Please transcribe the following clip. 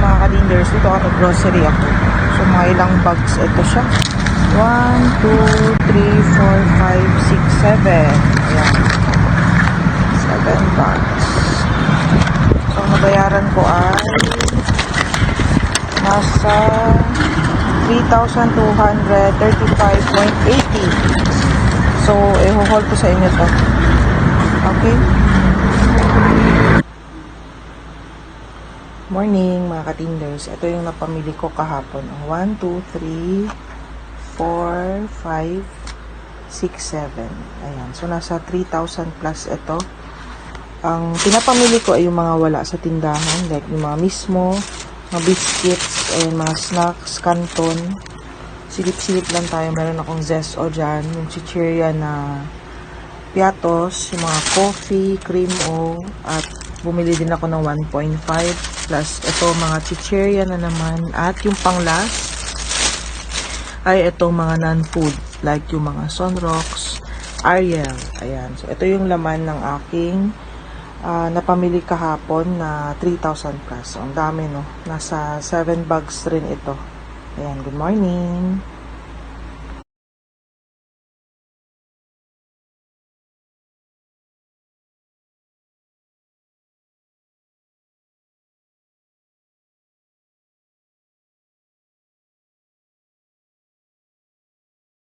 kalendars. Dito ako grocery ako. So, mga ilang bags ito siya. 1, 2, 3, 4, 5, 6, 7. Ayan. 7 bags. So, nabayaran ko ay nasa 3,235.80. So, i-hold ko sa inyo to. Okay? Morning, mga katinders. Ito yung napamili ko kahapon. Ang 1, 2, 3, 4, 5, 6, 7. Ayan. So, nasa 3,000 plus ito. Ang pinapamili ko ay yung mga wala sa tindahan. Like yung mga mismo, mga biscuits, and mga snacks, kanton. Silip-silip lang tayo. Meron akong Zesto dyan. Yung chichirya na piatos, yung mga coffee, cream o, at bumili din ako ng 1.5 plus ito mga chichirya na naman at yung pang last ay itong mga non-food like yung mga Sunrocks, Ariel, ayan. So ito yung laman ng aking ah, napamili kahapon na 3,000 plus. So, ang dami no. Nasa 7 bags rin ito. Ayan, good morning.